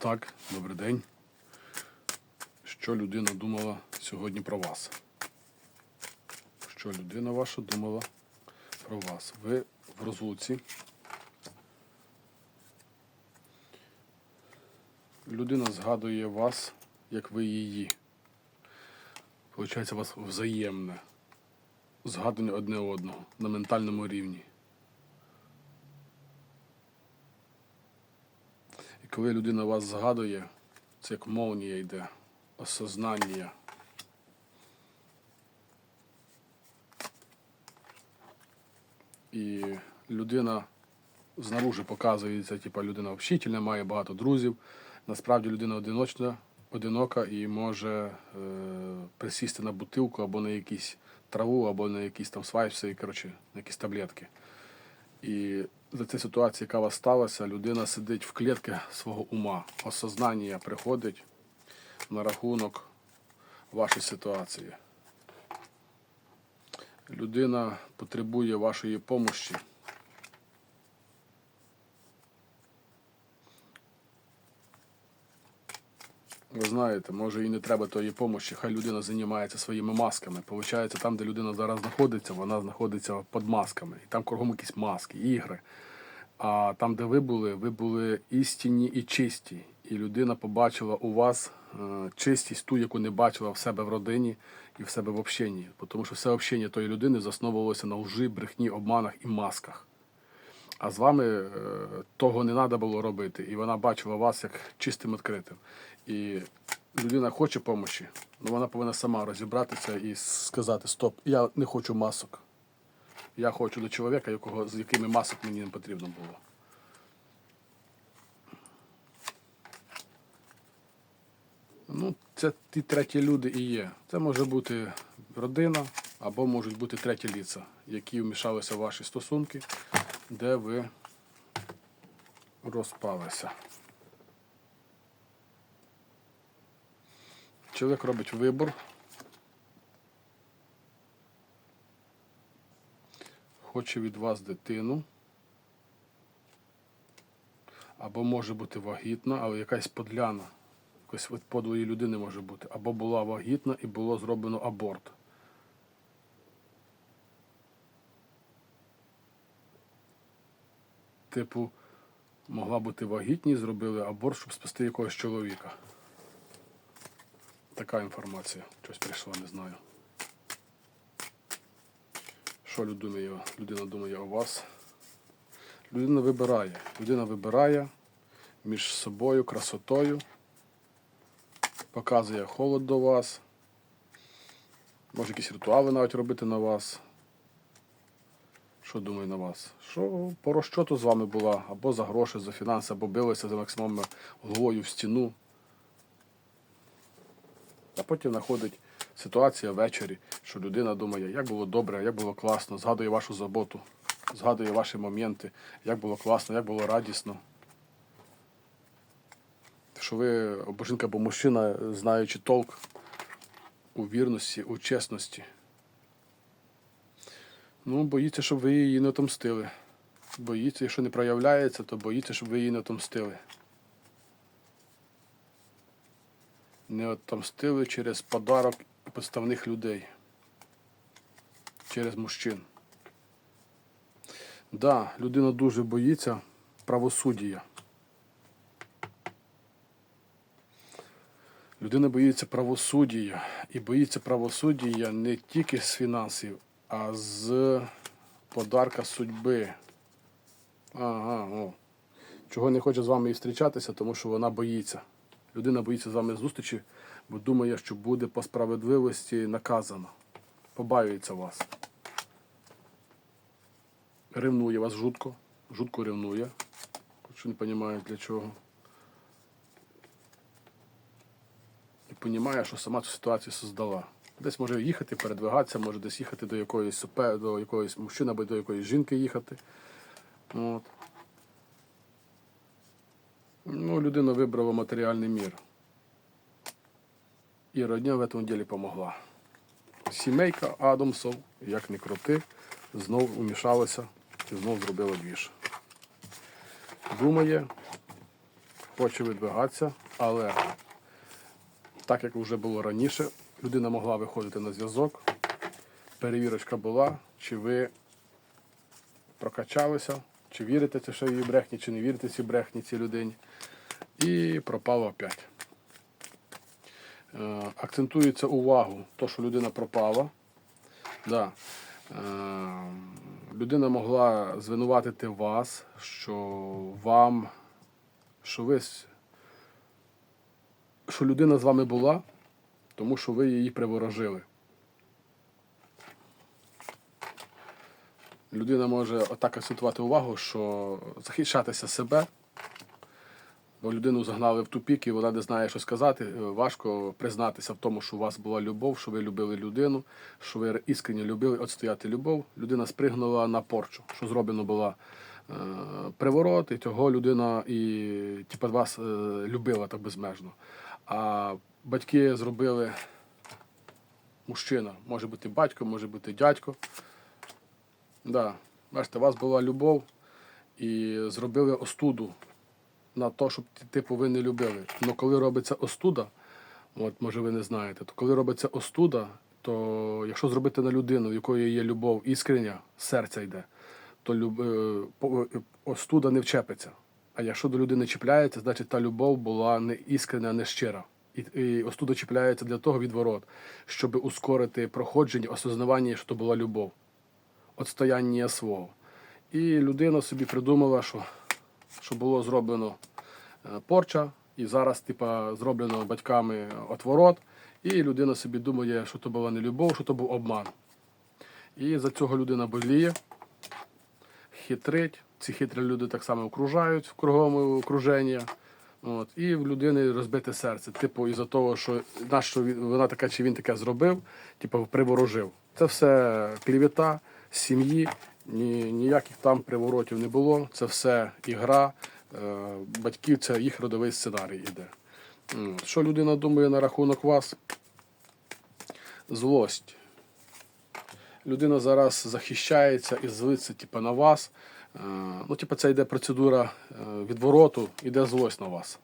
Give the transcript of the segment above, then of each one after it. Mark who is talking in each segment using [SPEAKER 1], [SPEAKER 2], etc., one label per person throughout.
[SPEAKER 1] Так, добрий день. Що людина думала сьогодні про вас? Що людина ваша думала про вас? Ви в розлуці. Людина згадує вас, як ви її. Получається, у вас взаємне згадування одне одного на ментальному рівні. Коли людина вас згадує, це як молнія йде, осознання. І людина знаружи показується, типа людина общительна, має багато друзів. Насправді людина одиночна, одинока і може е, присісти на бутилку або на якісь траву, або на якісь там свайпси, коротше, на якісь таблетки. І за цю ситуацію, яка вас сталася, людина сидить в клітці свого ума. Осознання приходить на рахунок вашої ситуації. Людина потребує вашої допомоги. Ви знаєте, може і не треба тої допомоги, хай людина займається своїми масками. Получається, там, де людина зараз знаходиться, вона знаходиться під масками. І там кругом якісь маски, ігри. А там, де ви були, ви були істинні і чисті. І людина побачила у вас е, чистість, ту, яку не бачила в себе в родині і в себе в общенні. Тому що все общення тої людини засновувалося на лжи, брехні, обманах і масках. А з вами е, того не треба було робити. І вона бачила вас як чистим відкритим. І людина хоче допомоги, але вона повинна сама розібратися і сказати: Стоп, я не хочу масок. Я хочу до чоловіка, якого, з якими масок мені не потрібно було. Ну, це ті треті люди і є. Це може бути родина або можуть бути треті ліца, які вмішалися в ваші стосунки, де ви розпалися. Чоловік робить вибор. Хоче від вас дитину. Або може бути вагітна, але якась подляна. Якось від подлої людини може бути. Або була вагітна і було зроблено аборт. Типу, могла бути вагітні, зробили аборт, щоб спасти якогось чоловіка. Така інформація. Щось прийшла, не знаю. Що людина, людина думає у вас? Людина вибирає. Людина вибирає між собою, красотою, показує холод до вас, може якісь ритуали навіть робити на вас. Що думає на вас? Що по розчоту з вами була, або за гроші, за фінанси, або билися за максимум головою в стіну. А потім знаходить ситуація ввечері, що людина думає, як було добре, як було класно, згадує вашу заботу, згадує ваші моменти, як було класно, як було радісно. Що ви, або жінка, або мужчина, знаючи толк у вірності, у чесності. Ну, боїться, щоб ви її не отомстили. Боїться, якщо не проявляється, то боїться, щоб ви її не отомстили. Не отомстили через подарок підставних людей, через мужчин. Да, людина дуже боїться правосуддя. Людина боїться правосуддя. І боїться правосуддя не тільки з фінансів, а з подарка судьби. Ага, о. Чого не хоче з вами і зустрічатися, тому що вона боїться. Людина боїться з вами зустрічі, бо думає, що буде по справедливості наказано. Побаюється вас. Ревнує вас жутко. Жутко ревнує. Що не розуміє для чого. І розуміє, що сама цю ситуацію создала. Десь може їхати, передвигатися, може десь їхати до якоїсь супе, до якоїсь мужчини або до якоїсь жінки їхати. От. Ну, людина вибрала матеріальний мір. І родня в цьому ділі допомогла. Сімейка Адамсов, як не крути, знов умішалася і знов зробила двіж. Думає, хоче видвигатися, але так як вже було раніше, людина могла виходити на зв'язок, перевірочка була, чи ви прокачалися, чи вірите це, що її брехні, чи не вірите цій брехні цій людині. І пропало опять. Е, акцентується увагу, то, що людина пропала. Да. Е, людина могла звинуватити вас, що вам, що ви, що людина з вами була, тому що ви її приворожили. Людина може отак акцентувати увагу, що захищатися себе, бо людину загнали в тупік і вона не знає, що сказати. Е, Важко признатися в тому, що у вас була любов, що ви любили людину, що ви іскренні любили отстояти любов. Людина спригнула на порчу, що зроблено була е, приворот, і того людина і типу, вас е, любила так безмежно. А батьки зробили мужчина, може бути батько, може бути дядько. Да. Бачите, у вас була любов і зробили остуду на те, щоб типу ви не любили. Але коли робиться остуда, от може ви не знаєте, то коли робиться остуда, то якщо зробити на людину, в якої є любов іскрення, з серця йде, то люб... е, е, остуда не вчепиться. А якщо до людини чіпляється, значить та любов була не іскрена, не щира. І, і остуда чіпляється для того відворот, щоб ускорити проходження, осознавання, що то була любов отстояння свого. І людина собі придумала, що, що було зроблено е, порча, і зараз, типа, зроблено батьками отворот, і людина собі думає, що то була не любов, що то був обман. І за цього людина боліє, хитрить. Ці хитрі люди так само окружають в круговому окруженні. От, і в людини розбите серце. Типу, із-за того, що нащо він- вона така чи він таке зробив, типу, приворожив. Це все клівета сім'ї, ні, ніяких там приворотів не було. Це все ігра е, батьків, це їх родовий сценарій іде. Що людина думає на рахунок вас? Злость. Людина зараз захищається і злиться типу, на вас. Е, Ну, типу, це йде процедура е, відвороту, іде злость на вас.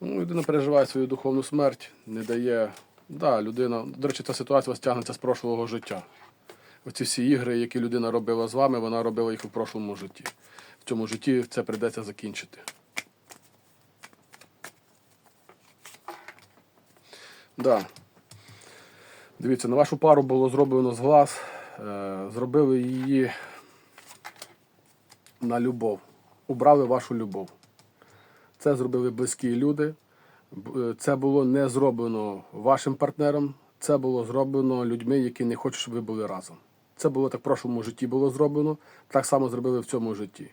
[SPEAKER 1] Ну, людина переживає свою духовну смерть, не дає. Да, людина, до речі, ця ситуація тягнеться з прошлого життя. Оці всі ігри, які людина робила з вами, вона робила їх у прошлому житті. В цьому житті це прийдеться закінчити. Да. Дивіться, на вашу пару було зроблено зглаз, е, зробили її на любов. Убрали вашу любов. Це зробили близькі люди. Е, Це було не зроблено вашим партнером, це було зроблено людьми, які не хочуть, щоб ви були разом. Це було так в прошлому житті було зроблено, так само зробили в цьому житті.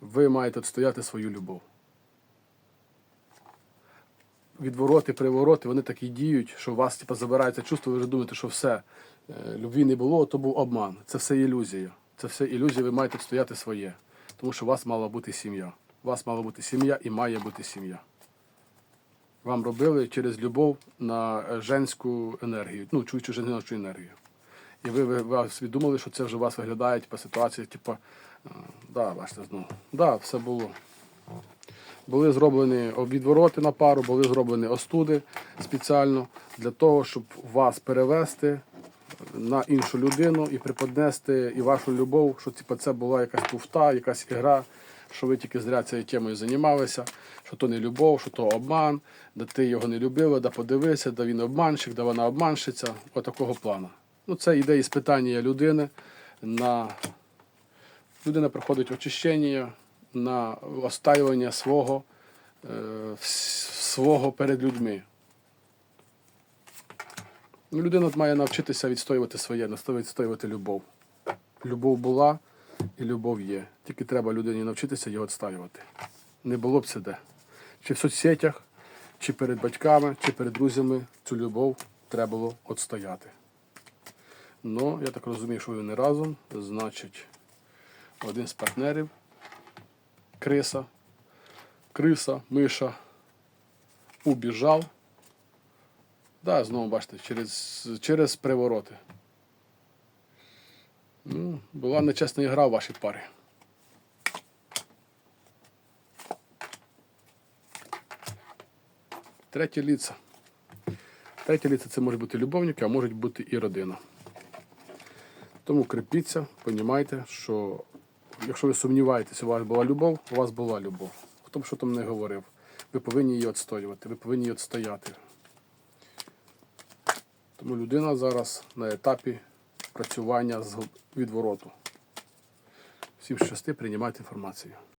[SPEAKER 1] Ви маєте відстояти свою любов. Відвороти, привороти, вони так і діють, що у вас типу, забирається чувство, ви вже думаєте, що все, е, любві не було, то був обман. Це все ілюзія. Це все ілюзія, ви маєте відстояти своє. Тому що у вас мала бути сім'я. У вас мала бути сім'я і має бути сім'я. Вам робили через любов на женську енергію, ну, чуючу жіночу енергію. І ви, ви, ви собі що це вже у вас виглядає, типу, ситуація, типу, е, да, бачите, знову. Да, все було. Були зроблені відвороти на пару, були зроблені остуди спеціально для того, щоб вас перевести на іншу людину і преподнести і вашу любов, що типу, це була якась туфта, якась ігра, що ви тільки зря цією темою займалися, що то не любов, що то обман, де ти його не любила, да подивися, да він обманщик, да вона обманщиця, отакого плану. Ну, це йде іспитання людини на людина проходить очищення на остаювання свого, е, свого перед людьми. Ну, Людина має навчитися відстоювати своє, відстоювати любов. Любов була і любов є. Тільки треба людині навчитися його відстоювати. Не було б це де. Чи в соцсетях, чи перед батьками, чи перед друзями цю любов треба було відстояти. Ну, я так розумію, що ви не разом, значить, один з партнерів криса, криса, миша убіжав. Да, знову бачите, через, через привороти. Ну, Була нечесна ігра в вашій парі. Третє ліце. Третє ліце це можуть бути любовники, а можуть бути і родина. Тому крепіться, понімайте, що якщо ви сумніваєтеся, у вас була любов, у вас була любов. Хто б що там не говорив. Ви повинні її відстоювати, ви повинні її відстояти. Тому людина зараз на етапі працювання з відвороту. Всім щасти, приймайте інформацію.